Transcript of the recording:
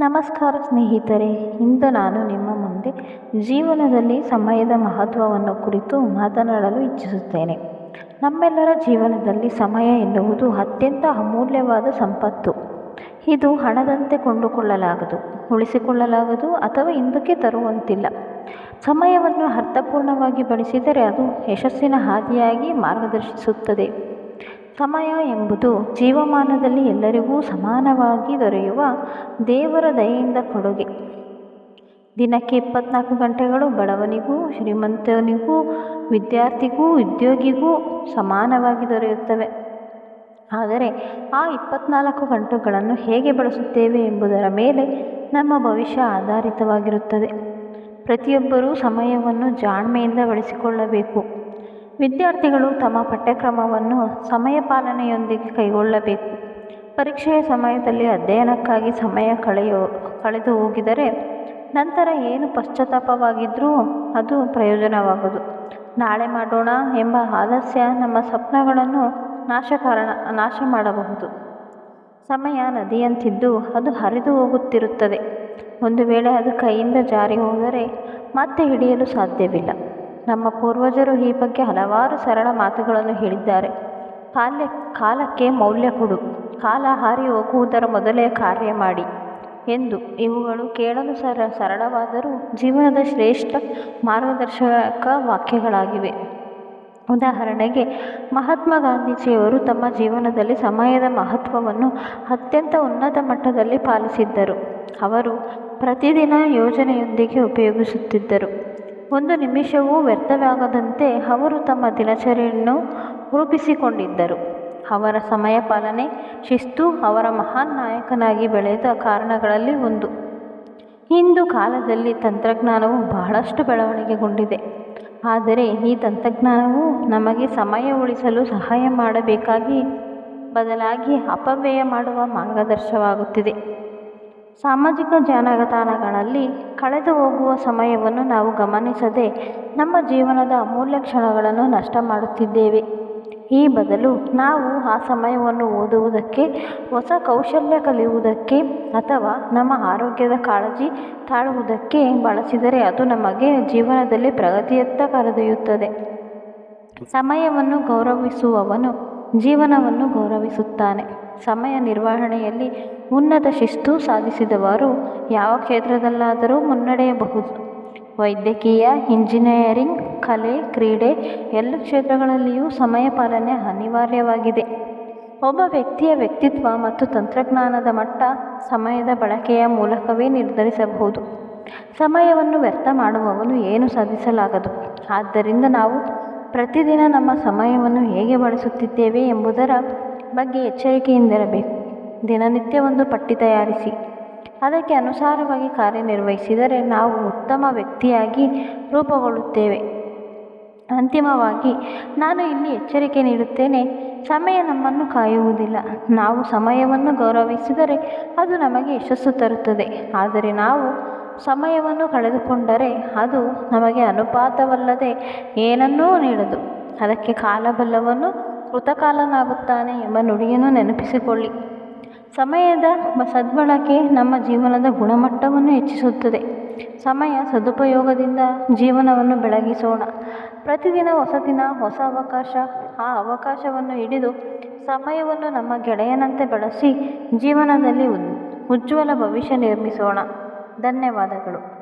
ನಮಸ್ಕಾರ ಸ್ನೇಹಿತರೆ, ಇಂದು ನಾನು ನಿಮ್ಮ ಮುಂದೆ ಜೀವನದಲ್ಲಿ ಸಮಯದ ಮಹತ್ವವನ್ನು ಕುರಿತು ಮಾತನಾಡಲು ಇಚ್ಛಿಸುತ್ತೇನೆ. ನಮ್ಮೆಲ್ಲರ ಜೀವನದಲ್ಲಿ ಸಮಯ ಎನ್ನುವುದು ಅತ್ಯಂತ ಅಮೂಲ್ಯವಾದ ಸಂಪತ್ತು. ಇದು ಹಣದಂತೆ ಕೊಂಡುಕೊಳ್ಳಲಾಗದು, ಉಳಿಸಿಕೊಳ್ಳಲಾಗದು ಅಥವಾ ಹಿಂದಕ್ಕೆ ತರುವಂತಿಲ್ಲ. ಸಮಯವನ್ನು ಅರ್ಥಪೂರ್ಣವಾಗಿ ಬಳಸಿದರೆ ಅದು ಯಶಸ್ಸಿನ ಹಾದಿಯಾಗಿ ಮಾರ್ಗದರ್ಶಿಸುತ್ತದೆ. ಸಮಯ ಎಂಬುದು ಜೀವಮಾನದಲ್ಲಿ ಎಲ್ಲರಿಗೂ ಸಮಾನವಾಗಿ ದೊರೆಯುವ ದೇವರ ದಯೆಯಿಂದ ಕೊಡುಗೆ. ದಿನಕ್ಕೆ ಇಪ್ಪತ್ನಾಲ್ಕು ಗಂಟೆಗಳು ಬಡವನಿಗೂ, ಶ್ರೀಮಂತನಿಗೂ, ವಿದ್ಯಾರ್ಥಿಗೂ, ಉದ್ಯೋಗಿಗೂ ಸಮಾನವಾಗಿ ದೊರೆಯುತ್ತವೆ. ಆದರೆ ಆ ಇಪ್ಪತ್ನಾಲ್ಕು ಗಂಟೆಗಳನ್ನು ಹೇಗೆ ಬಳಸುತ್ತೇವೆ ಎಂಬುದರ ಮೇಲೆ ನಮ್ಮ ಭವಿಷ್ಯ ಆಧಾರಿತವಾಗಿರುತ್ತದೆ. ಪ್ರತಿಯೊಬ್ಬರೂ ಸಮಯವನ್ನು ಜಾಣ್ಮೆಯಿಂದ ಬಳಸಿಕೊಳ್ಳಬೇಕು. ವಿದ್ಯಾರ್ಥಿಗಳು ತಮ್ಮ ಪಠ್ಯಕ್ರಮವನ್ನು ಸಮಯ ಪಾಲನೆಯೊಂದಿಗೆ ಕೈಗೊಳ್ಳಬೇಕು. ಪರೀಕ್ಷೆಯ ಸಮಯದಲ್ಲಿ ಅಧ್ಯಯನಕ್ಕಾಗಿ ಸಮಯ ಕಳೆಯೋ, ಕಳೆದು ಹೋಗಿದರೆ ನಂತರ ಏನು ಪಶ್ಚಾತ್ತಾಪವಾಗಿದ್ದರೂ ಅದು ಪ್ರಯೋಜನವಾಗದು ನಾಳೆ ಮಾಡೋಣ ಎಂಬ ಆಲಸ್ಯ ನಮ್ಮ ಸ್ವಪ್ನಗಳನ್ನು ನಾಶಕಾರಣ, ನಾಶ ಮಾಡಬಹುದು. ಸಮಯ ನದಿಯಂತಿದ್ದು ಅದು ಹರಿದು ಹೋಗುತ್ತಿರುತ್ತದೆ. ಒಂದು ವೇಳೆ ಅದು ಕೈಯಿಂದ ಜಾರಿ ಹೋದರೆ ಮತ್ತೆ ಹಿಡಿಯಲು ಸಾಧ್ಯವಿಲ್ಲ. ನಮ್ಮ ಪೂರ್ವಜರು ಈ ಬಗ್ಗೆ ಹಲವಾರು ಸರಳ ಮಾತುಗಳನ್ನು ಹೇಳಿದ್ದಾರೆ. ಕಾಲ ಕಾಲಕ್ಕೆ ಮೌಲ್ಯ ಕೊಡು. ಕಾಲ ಹಾರಿ ಹೋಗುವುದರ ಮೊದಲೇ ಕಾರ್ಯ ಮಾಡಿ ಎಂದು ಇವುಗಳು ಕೇಳಲು ಸರ, ಸರಳವಾದರೂ ಜೀವನದ ಶ್ರೇಷ್ಠ ಮಾರ್ಗದರ್ಶಕ ವಾಕ್ಯಗಳಾಗಿವೆ. ಉದಾಹರಣೆಗೆ, ಮಹಾತ್ಮ ಗಾಂಧೀಜಿಯವರು ತಮ್ಮ ಜೀವನದಲ್ಲಿ ಸಮಯದ ಮಹತ್ವವನ್ನು ಅತ್ಯಂತ ಉನ್ನತ ಮಟ್ಟದಲ್ಲಿ ಪಾಲಿಸಿದ್ದರು. ಅವರು ಪ್ರತಿದಿನ ಯೋಜನೆಯೊಂದಿಗೆ ಉಪಯೋಗಿಸುತ್ತಿದ್ದರು. ಒಂದು ನಿಮಿಷವೂ ವ್ಯರ್ಥವಾಗದಂತೆ ಅವರು ತಮ್ಮ ದಿನಚರಿಯನ್ನು ರೂಪಿಸಿಕೊಂಡಿದ್ದರು. ಅವರ ಸಮಯ ಪಾಲನೆ ಶಿಸ್ತು ಅವರ ಮಹಾನ್ ನಾಯಕನಾಗಿ ಬೆಳೆದ ಕಾರಣಗಳಲ್ಲಿ ಒಂದು. ಇಂದು ಕಾಲದಲ್ಲಿ ತಂತ್ರಜ್ಞಾನವು ಬಹಳಷ್ಟು ಬೆಳವಣಿಗೆಗೊಂಡಿದೆ. ಆದರೆ ಈ ತಂತ್ರಜ್ಞಾನವು ನಮಗೆ ಸಮಯ ಉಳಿಸಲು ಸಹಾಯ ಮಾಡಬೇಕಾಗಿ ಬದಲಾಗಿ ಅಪವ್ಯಯ ಮಾಡುವ ಮಾರ್ಗದರ್ಶವಾಗುತ್ತಿದೆ. ಸಾಮಾಜಿಕ ಜಾಲತಾಣಗಳಲ್ಲಿ ಕಳೆದು ಹೋಗುವ ಸಮಯವನ್ನು ನಾವು ಗಮನಿಸದೆ ನಮ್ಮ ಜೀವನದ ಅಮೂಲ್ಯ ಕ್ಷಣಗಳನ್ನು ನಷ್ಟ ಮಾಡುತ್ತಿದ್ದೇವೆ. ಈ ಬದಲು ನಾವು ಆ ಸಮಯವನ್ನು ಓದುವುದಕ್ಕೆ, ಹೊಸ ಕೌಶಲ್ಯ ಕಲಿಯುವುದಕ್ಕೆ ಅಥವಾ ನಮ್ಮ ಆರೋಗ್ಯದ ಕಾಳಜಿ ತಾಳುವುದಕ್ಕೆ ಬಳಸಿದರೆ ಅದು ನಮಗೆ ಜೀವನದಲ್ಲಿ ಪ್ರಗತಿಯತ್ತ ಕರೆದೊಯ್ಯುತ್ತದೆ. ಸಮಯವನ್ನು ಗೌರವಿಸುವವನು ಜೀವನವನ್ನು ಗೌರವಿಸುತ್ತಾನೆ. ಸಮಯ ನಿರ್ವಹಣೆಯಲ್ಲಿ ಉನ್ನತ ಶಿಸ್ತು ಸಾಧಿಸಿದವರು ಯಾವ ಕ್ಷೇತ್ರದಲ್ಲಾದರೂ ಮುನ್ನಡೆಯಬಹುದು. ವೈದ್ಯಕೀಯ, ಇಂಜಿನಿಯರಿಂಗ್, ಕಲೆ, ಕ್ರೀಡೆ ಎಲ್ಲ ಕ್ಷೇತ್ರಗಳಲ್ಲಿಯೂ ಸಮಯ ಪಾಲನೆ ಅನಿವಾರ್ಯವಾಗಿದೆ. ಒಬ್ಬ ವ್ಯಕ್ತಿಯ ವ್ಯಕ್ತಿತ್ವ ಮತ್ತು ತಂತ್ರಜ್ಞಾನದ ಮಟ್ಟ ಸಮಯದ ಬಳಕೆಯ ಮೂಲಕವೇ ನಿರ್ಧರಿಸಬಹುದು. ಸಮಯವನ್ನು ವ್ಯರ್ಥ ಮಾಡುವವನು ಏನು ಸಾಧಿಸಲಾಗದು? ಆದ್ದರಿಂದ ನಾವು ಪ್ರತಿದಿನ ನಮ್ಮ ಸಮಯವನ್ನು ಹೇಗೆ ಬಳಸುತ್ತಿದ್ದೇವೆ ಎಂಬುದರ ಬಗ್ಗೆ ಎಚ್ಚರಿಕೆಯಿಂದಿರಬೇಕು. ದಿನನಿತ್ಯ ಒಂದು ಪಟ್ಟಿ ತಯಾರಿಸಿ. ಅದಕ್ಕೆ ಅನುಸಾರವಾಗಿ ಕಾರ್ಯನಿರ್ವಹಿಸಿದರೆ ನಾವು ಉತ್ತಮ ವ್ಯಕ್ತಿಯಾಗಿ ರೂಪುಗೊಳ್ಳುತ್ತೇವೆ. ಅಂತಿಮವಾಗಿ, ನಾನು ಇಲ್ಲಿ ಎಚ್ಚರಿಕೆ ನೀಡುತ್ತೇನೆ, ಸಮಯ ನಮ್ಮನ್ನು ಕಾಯುವುದಿಲ್ಲ. ನಾವು ಸಮಯವನ್ನು ಗೌರವಿಸಿದರೆ ಅದು ನಮಗೆ ಯಶಸ್ಸು ತರುತ್ತದೆ. ಆದರೆ ನಾವು ಸಮಯವನ್ನು ಕಳೆದುಕೊಂಡರೆ ಅದು ನಮಗೆ ಅನುಪಾತವಲ್ಲದೆ ಏನನ್ನೂ ನೀಡದು. ಅದಕ್ಕೆ ಕಾಲಬಲ್ಲವನು ಕೃತಕಾಲನಾಗುತ್ತಾನೆ ಎಂಬ ನುಡಿಯನ್ನು ನೆನಪಿಸಿಕೊಳ್ಳಿ. ಸಮಯದ ಸದ್ಬಳಕೆ ನಮ್ಮ ಜೀವನದ ಗುಣಮಟ್ಟವನ್ನು ಹೆಚ್ಚಿಸುತ್ತದೆ. ಸಮಯ ಸದುಪಯೋಗದಿಂದ ಜೀವನವನ್ನು ಬೆಳಗಿಸೋಣ. ಪ್ರತಿದಿನ ಹೊಸ ದಿನ, ಹೊಸ ಅವಕಾಶ, ಆ ಅವಕಾಶವನ್ನು ಹಿಡಿದು ಸಮಯವನ್ನು ನಮ್ಮ ಗೆಳೆಯನಂತೆ ಬಳಸಿ ಜೀವನದಲ್ಲಿ ಉಜ್ವಲ ಭವಿಷ್ಯ ನಿರ್ಮಿಸೋಣ. ಧನ್ಯವಾದಗಳು.